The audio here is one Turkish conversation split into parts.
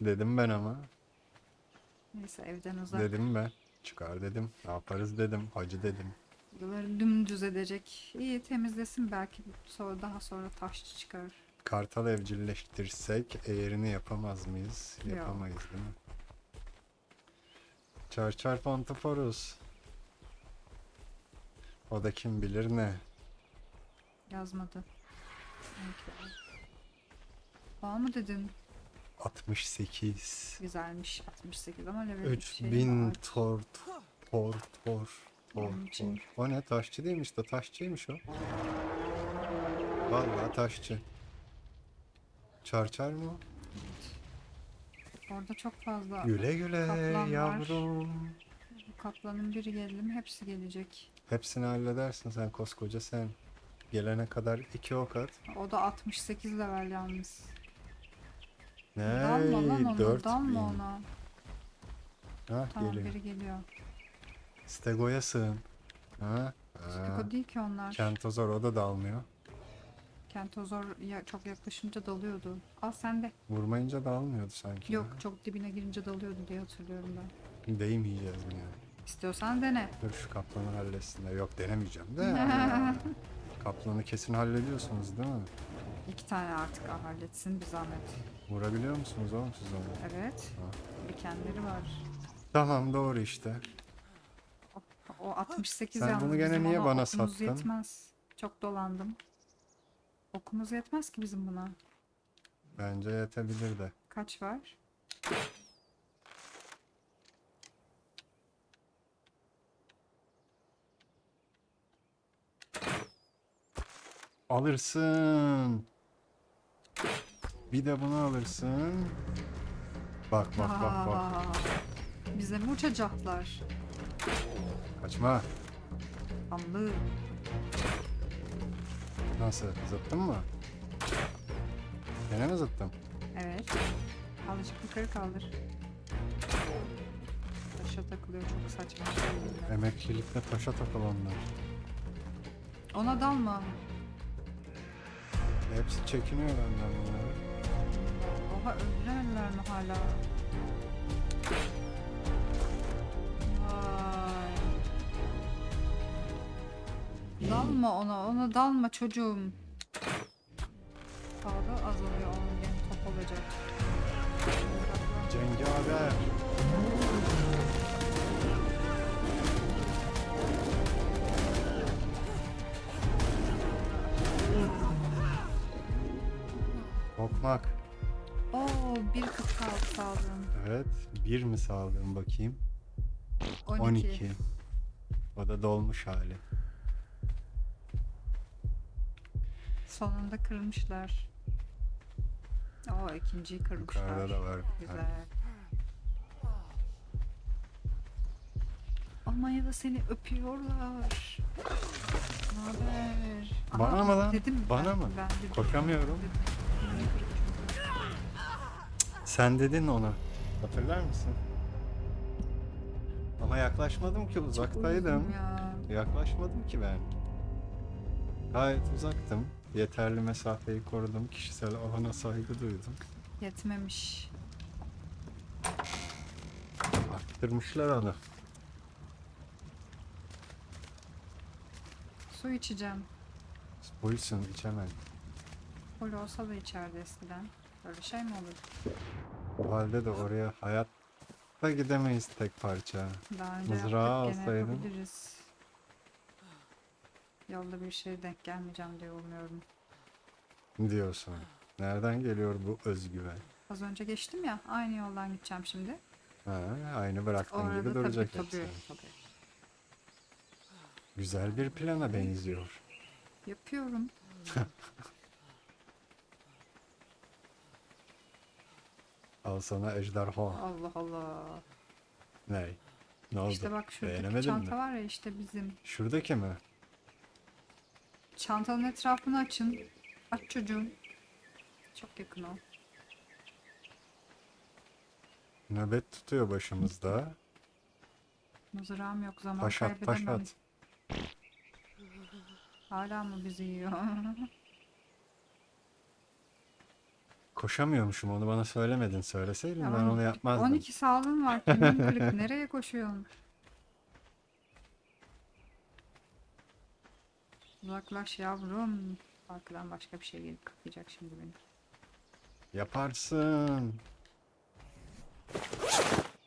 Dedim ben ama. Neyse evden uzak. Dedim ben. Çıkar dedim. Ne yaparız dedim. Hacı dedim. Buraları dümdüz edecek. İyi temizlesin belki sonra daha sonra taşçı çıkar. Kartal evcilleştirsek eğerini yapamaz mıyız? Yok. Yapamayız değil mi? Çar çar. O da kim bilir ne. Yazmadı. Var mı dedin? 68. Güzelmiş 68 ama level 3000 tor tor tor tor tor. O ne taşçı değilmiş de taşçıymış o. Vallahi taşçı. Çarçar mı? Orada çok fazla Güle güle Kaplan var. yavrum. bu kaplanın biri geldi mi hepsi gelecek. Hepsini halledersin sen koskoca sen. Gelene kadar iki ok at. O da 68 level yalnız. Ne? dalma lan ona, 4000. dalma ona. Ha Tamam geliyor. biri geliyor. Stego'ya sığın. Ha? ha. Stiko değil ki onlar. Kentozor o da dalmıyor. Kentozor ya, çok yaklaşınca dalıyordu. Al sen de. Vurmayınca dalmıyordu sanki. Yok ya. çok dibine girince dalıyordu diye hatırlıyorum ben. Değmeyeceğiz mi yani? İstiyorsan dene. Dur şu kaplanı halletsinler. Yok denemeyeceğim de. yani. Kaplanı kesin hallediyorsunuz değil mi? İki tane artık halletsin bir zahmet. Vurabiliyor musunuz oğlum siz onu? Evet. Dikenleri var. Tamam doğru işte. O 68 Sen yalnız bunu gene bizim niye ona bana okumuz sattın? yetmez. Çok dolandım. Okumuz yetmez ki bizim buna. Bence yetebilir de. Kaç var? Alırsın. Bir de bunu alırsın. Bak bak bak bak. Aa, Bize mi uçacaklar? Kaçma. Anlı. Nasıl? Zıttın mı? Gene mi zıttım? Evet. Azıcık yukarı kaldır. Taşa takılıyor çok saçma. Emeklilikle taşa takıl onlar. Ona dalma. Hepsi çekiniyor benden bunları. Oha öldüremediler mi hala? Vay. Dalma ona, ona dalma çocuğum. Sağda azalıyor onun gene top olacak. Cengaver. Tokmak. Bir kıt kaldı sağlığım. Evet. Bir mi sağlığım bakayım? 12. 12. O da dolmuş hali. Sonunda kırmışlar. Oo ikinciyi kırmışlar. Yukarıda da var. bir tane. Güzel. Almanya'da seni öpüyorlar. Ne haber? Bana mı lan? Dedim Bana mı? Koşamıyorum. Dedim. Sen dedin onu. Hatırlar mısın? Ama yaklaşmadım ki uzaktaydım. Yaklaşmadım ki ben. Gayet uzaktım. Yeterli mesafeyi korudum. Kişisel alana saygı duydum. Yetmemiş. Arttırmışlar onu. Su içeceğim. Buyursun içemem. Full olsa da içeride eskiden. Böyle şey mi olur? O halde de oraya hayatta gidemeyiz tek parça. Mızrağı yaptık gene alsaydın. yapabiliriz. Yolda bir şey denk gelmeyeceğim diye umuyorum. Diyorsun. Nereden geliyor bu özgüven? Az önce geçtim ya aynı yoldan gideceğim şimdi. Ha, aynı bıraktığın Orada gibi tabii duracak tabii, hepsi. tabii. Güzel bir plana benziyor. Yapıyorum. Al sana ejderha. Allah Allah. Ne? Ne oldu? İşte bak şuradaki Beğenemedin çanta mi? var ya işte bizim. Şuradaki mi? Çantanın etrafını açın. Aç çocuğum. Çok yakın o. Nöbet tutuyor başımızda. Mızrağım yok zaman Taş at taş kaybedemem. at. Hala mı bizi yiyor? Koşamıyormuşum onu bana söylemedin. Söyleseydin Ya ben on- onu yapmazdım. 12 sağlığın var. Kemiğin kırık. Nereye koşuyorsun? Uzaklaş yavrum. Arkadan başka bir şey gelip kapayacak şimdi beni. Yaparsın.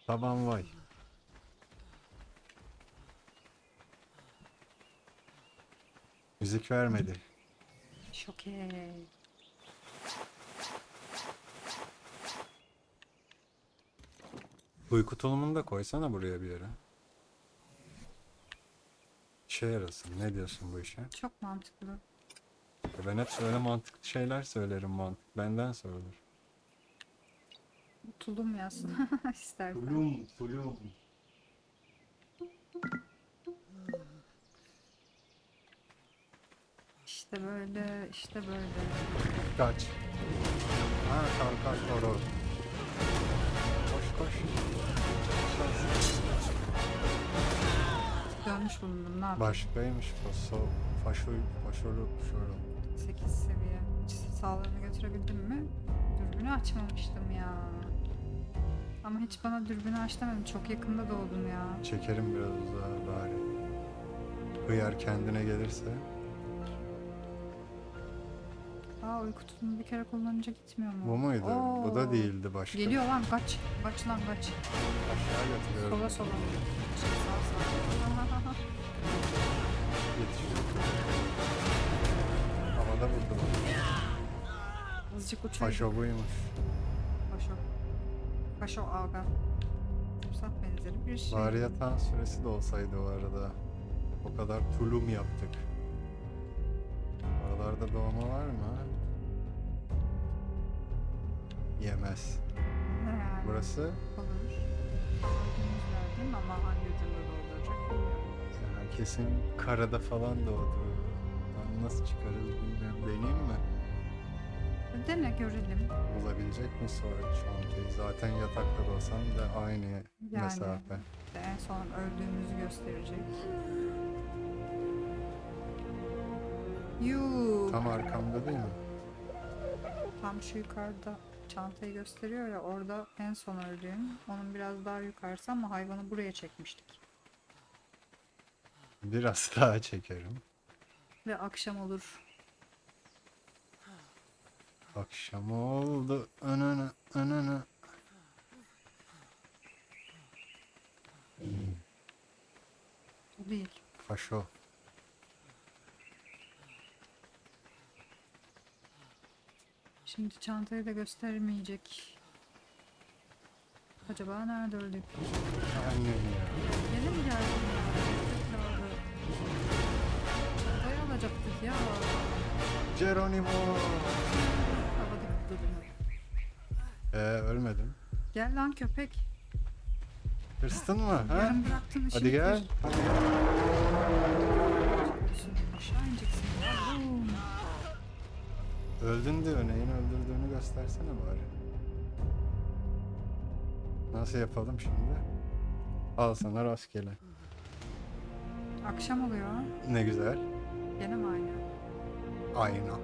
Taban vay. Müzik vermedi. Şoke. Uyku tulumunu da koysana buraya bir yere. İşe yarasın. Ne diyorsun bu işe? Çok mantıklı. E Ben hep öyle mantıklı şeyler söylerim mantık. Benden sorulur. Tulum yaz. İstersen. Tulum, tulum. İşte böyle, işte böyle. Kaç. Ha kalk kalk horoz. Koş koş. Dönmüş bulundum. Ne yapayım? Başkaymış faso, faşo, faşolu, şoro. 8 seviye. Hiç sağlığını götürebildim mi? Dürbünü açmamıştım ya. Ama hiç bana dürbünü aç demedin. Çok yakında doğdum ya. Çekerim biraz uzağa bari. Hıyar kendine gelirse. Aa uyku tulumu bir kere kullanınca gitmiyor mu? Bu muydu? Bu da Oo. değildi başka. Geliyor lan kaç. Kaç lan kaç. Aşağı götürüyorum. Sola sola. Şey, sağ sağ. Yetişiyor. Havada vurdu. Azıcık uçaydı. Faşo buymuş. Paşo. Paşo aga. Timsah benzeri bir şey. Bari yatağın süresi de olsaydı o arada. O kadar tulum yaptık. Aralarda doğma var mı? Yemez. Yani? Burası Olur. Gördüğünüz verdim ama hangi ucunda dolduracak bilmiyorum. ya kesin karada falan doğdu. Lan Nasıl çıkarız bilmiyorum. Deneyeyim mi? Dene görelim. Bulabilecek mi sonra çantayı? Zaten yatakta da olsam da aynı Yani. mesafe. İşte en son öldüğümüzü gösterecek. Yuu. Tam arkamda değil mi? Tam şu yukarıda çantayı gösteriyor ya orada en son öldüğüm. Onun biraz daha yukarısı ama hayvanı buraya çekmiştik. Biraz daha çekerim. Ve akşam olur. Akşam oldu. Önüne, önüne. Değil. Faşo. Şimdi çantayı da göstermeyecek. Acaba nerede öldük? Annem ya. Yeni mi geldin ya? Tekrarı. Çantayı alacaktık ya. Geronimo. Havada kutladım. Ee, ölmedim. Gel lan köpek. Hırstın mı? Ha? Yarım bıraktın işini. Hadi gel. Hadi gel. Aşağı ineceksin. Öldün diyor. Neyin öldürdüğünü göstersene bari. Nasıl yapalım şimdi? Al sana rastgele. Akşam oluyor. Ne güzel. Gene mi aynı? Ayna.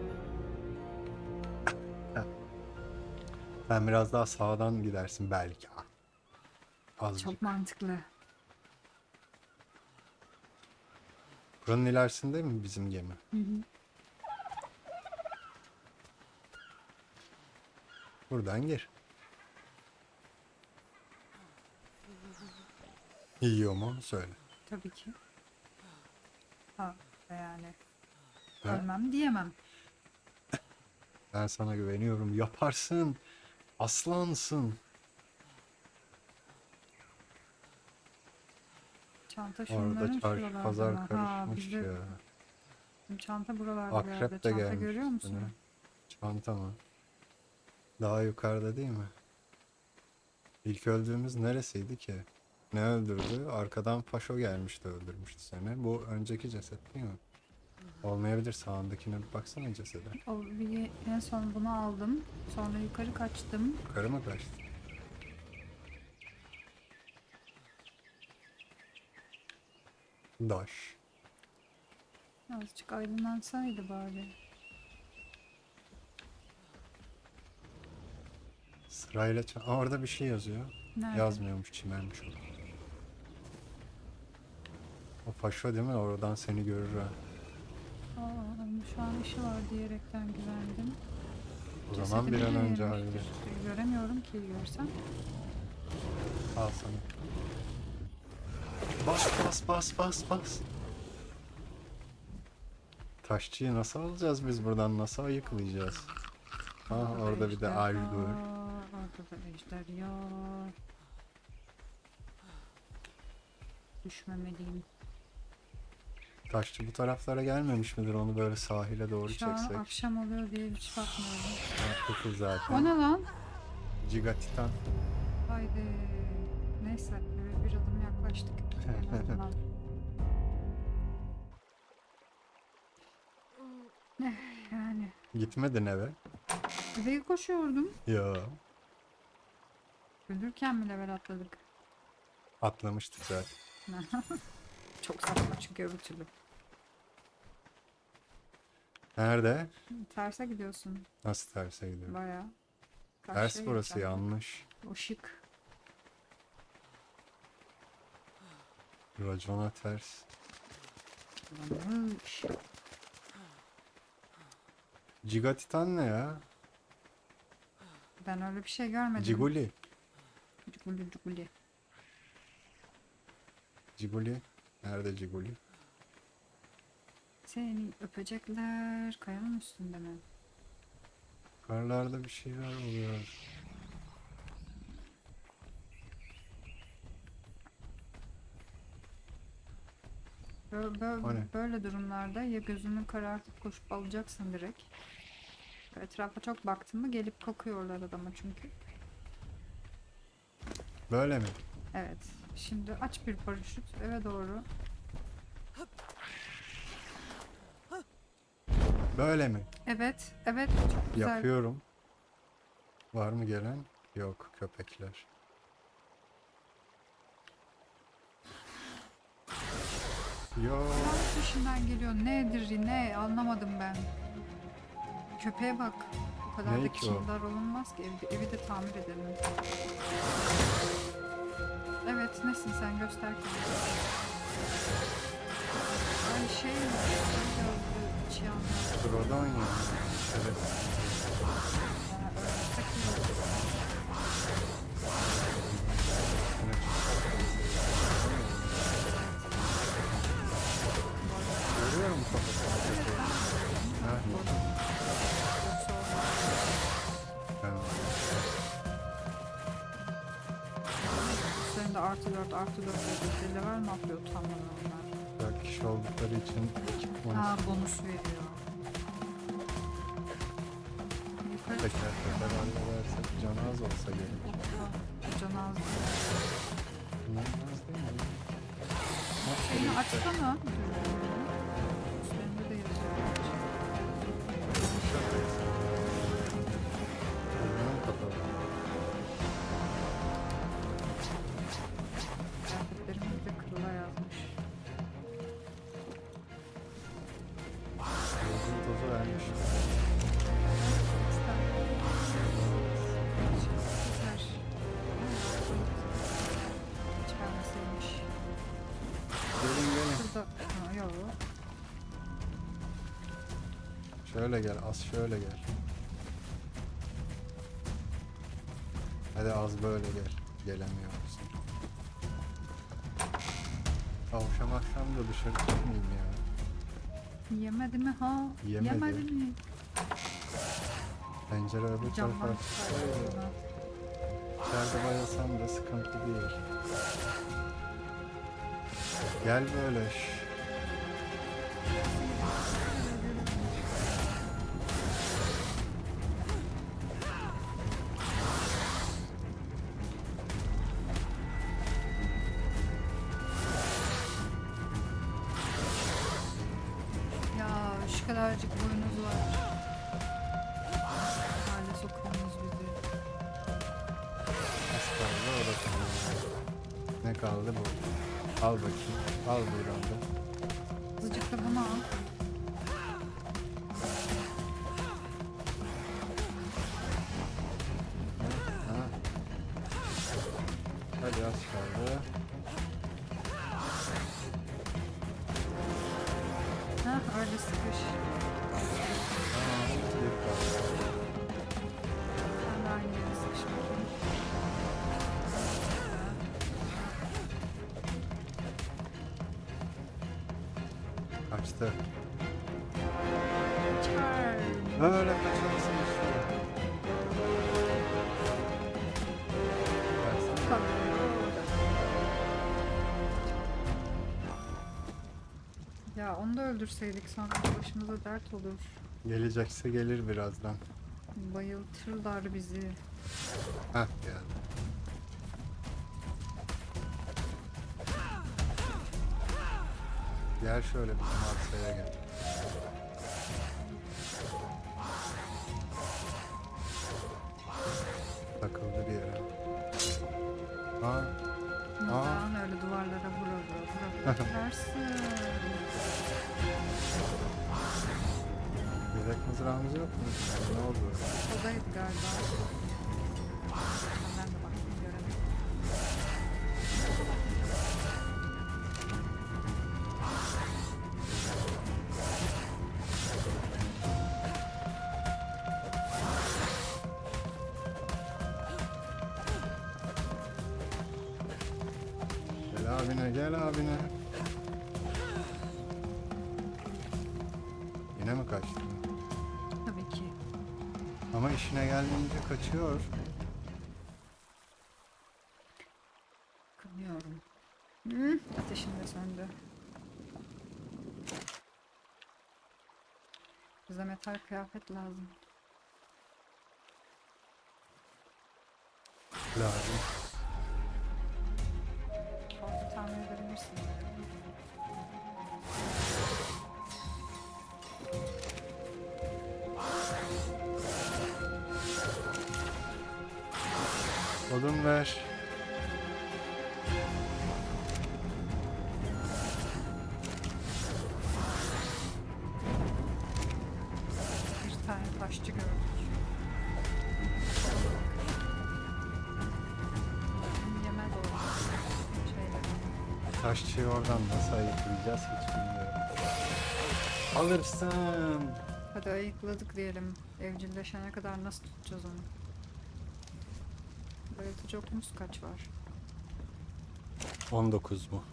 Sen biraz daha sağdan gidersin belki. Azıcık. Çok mantıklı. Buranın ilerisinde mi bizim gemi? Hı hı. Buradan gir. Yiyor mu? Söyle. Tabii ki. Ha yani. Ha? Ölmem diyemem. Ben sana güveniyorum. Yaparsın. Aslansın. Çanta şunların Orada çarşı şuralarda pazar mı? Ha, karışmış bizde ya. bizim çanta buralarda yerde. Akrep de Çanta gelmiş görüyor musun? üstüne. Çanta mı? Daha yukarıda değil mi? İlk öldüğümüz neresiydi ki? Ne öldürdü? Arkadan Paşo gelmişti öldürmüştü seni. Bu önceki ceset değil mi? Olmayabilir sağındakine bir baksana cesede. O bir, en son bunu aldım. Sonra yukarı kaçtım. Yukarı mı kaçtı? Daş. Azıcık aydınlansaydı bari. Sırayla ça- Aa, orada bir şey yazıyor. Nerede? Yazmıyormuş çimenmiş o. O faşo değil mi? Oradan seni görür ha. Aa, şu an işi var diyerekten güvendim. O zaman bir an önce hallet. Göremiyorum ki görsem. Al sana. Bas bas bas bas bas. Taşçıyı nasıl alacağız biz buradan? Nasıl ayıklayacağız? Ha Orada bir de ejder ay var, dur. Ejder yok. Düşmemeliyim. Taşçı bu taraflara gelmemiş midir? Onu böyle sahile doğru Şu an çeksek. akşam oluyor diye hiç bakmıyorum. Ha, kıkıl O zaten. ne lan? Gigatitan. Haydi. Neyse eve bir adım yaklaştık. En azından. Eh, yani Gitmedin eve. eve koşuyordum. Ya. Ölürken mi level atladık? Atlamıştık zaten. Çok saçma çünkü öbür türlü. Nerede? Terse gidiyorsun Nasıl terse gidiyor? baya. Ters burası yanlış. O şık. Racona ters. Yanlış. Gigatitan ne ya? Ben öyle bir şey görmedim. Ciguli. Ciguli ciguli. Ciguli. Nerede Ciguli? Seni öpecekler kayanın üstünde mi? Karlarda bir şeyler oluyor. Böyle, böyle, böyle durumlarda ya gözünü karartıp koşup alacaksın direkt. Etrafa çok baktın mı gelip kokuyorlar adama çünkü. Böyle mi? Evet. Şimdi aç bir paraşüt eve doğru. Böyle mi? Evet, evet çok güzel. Yapıyorum. Var mı gelen? Yok köpekler. Yo. Tam peşinden geliyor. Nedir ne anlamadım ben. Köpeğe bak. Bu kadar Ne da ki o? kindar olunmaz ki. Evi, evi de tamir edelim. Sen göster. Ay şey mi? Ay gözlü çiyan. Burada oynuyor. Evet. Artı 4 artı 4 ödülleri var mı? Yapıyor utanmadan onlar. dört kişi oldukları için ekipman Ha bonus veriyor. Yukarı teker teker halledersek can az olsa gerek. Can az. Bunlar az değil mi? Nasıl Seni açsana. Şöyle gel, az şöyle gel. Hadi az böyle gel. Gelemiyor musun? Akşam akşam da dışarı çıkmayayım ya. Yemedi mi ha? Yemedi. mi? Pencere öbür tarafa. İçeride bayılsam da sıkıntı değil. Gel böyle. Al bakayım. Al buradan da. Azıcık da bunu al. Ha. Hadi az kaldı. Hah orada sıkış. Çıkar. Böyle kaçarsın işte. Ya onu da öldürseydik sonra başımıza dert olur. Gelecekse gelir birazdan. Bayıltırlar bizi. Heh geldi. Gel şöyle bizim arsaya gel. Takıldı bir yere. Aa, Neden öyle duvarlara vura vura vura vurarsın? yedek mızrağımız yok mu? Ne oldu? Odaydı galiba. Gel abine. Yine mi kaçtı? Tabii ki. Ama işine geldiğince kaçıyor. Kınıyorum. Hı, ateşim de söndü. Bize metal kıyafet lazım. Lazım. Taşçıyı oradan nasıl ayıklayacağız hiç bilmiyorum. Alırsın. Hadi ayıkladık diyelim. Evcilleşene kadar nasıl tutacağız onu? Bayıltıcı okumuz kaç var? 19 mu?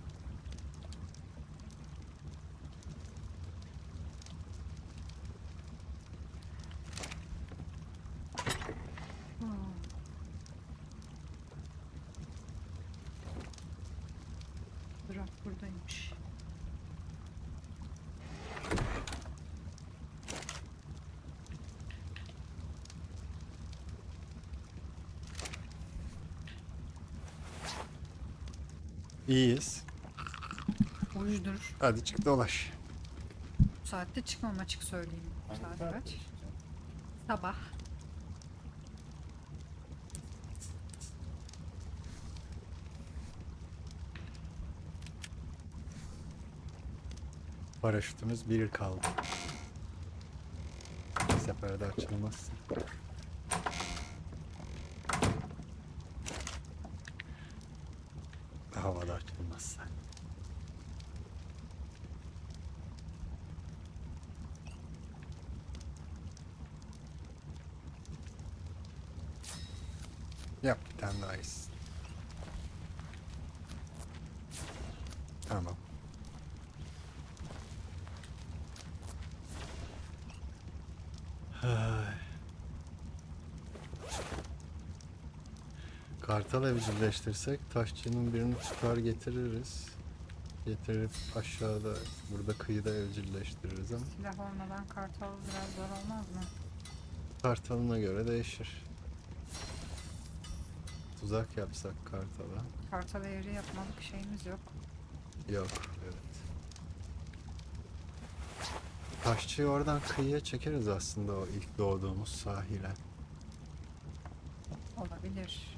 İyiyiz. Uyuştur. Hadi çık dolaş. Bu saatte çıkmam açık söyleyeyim. Saat kaç? Sabah. Paraşütümüz bir kaldı. Bir seferde açılmaz. Havada açılmazsa. Yap bir tane daha iyisin. Tamam. Ay. Kartal evcilleştirsek taşçının birini çıkar getiririz. Getirip aşağıda burada kıyıda evcilleştiririz ama Silah olmadan kartal biraz zor olmaz mı? kartalına göre değişir. Tuzak yapsak kartala. Kartal eğri yapmalık şeyimiz yok. Yok evet. Taşçıyı oradan kıyıya çekeriz aslında o ilk doğduğumuz sahile. Olabilir.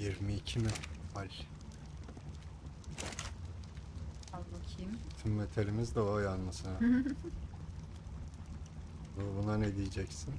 Yirmi iki mi? Al. Al bakayım. Tüm metalimiz de o yanmasına. Bu- Buna ne diyeceksin?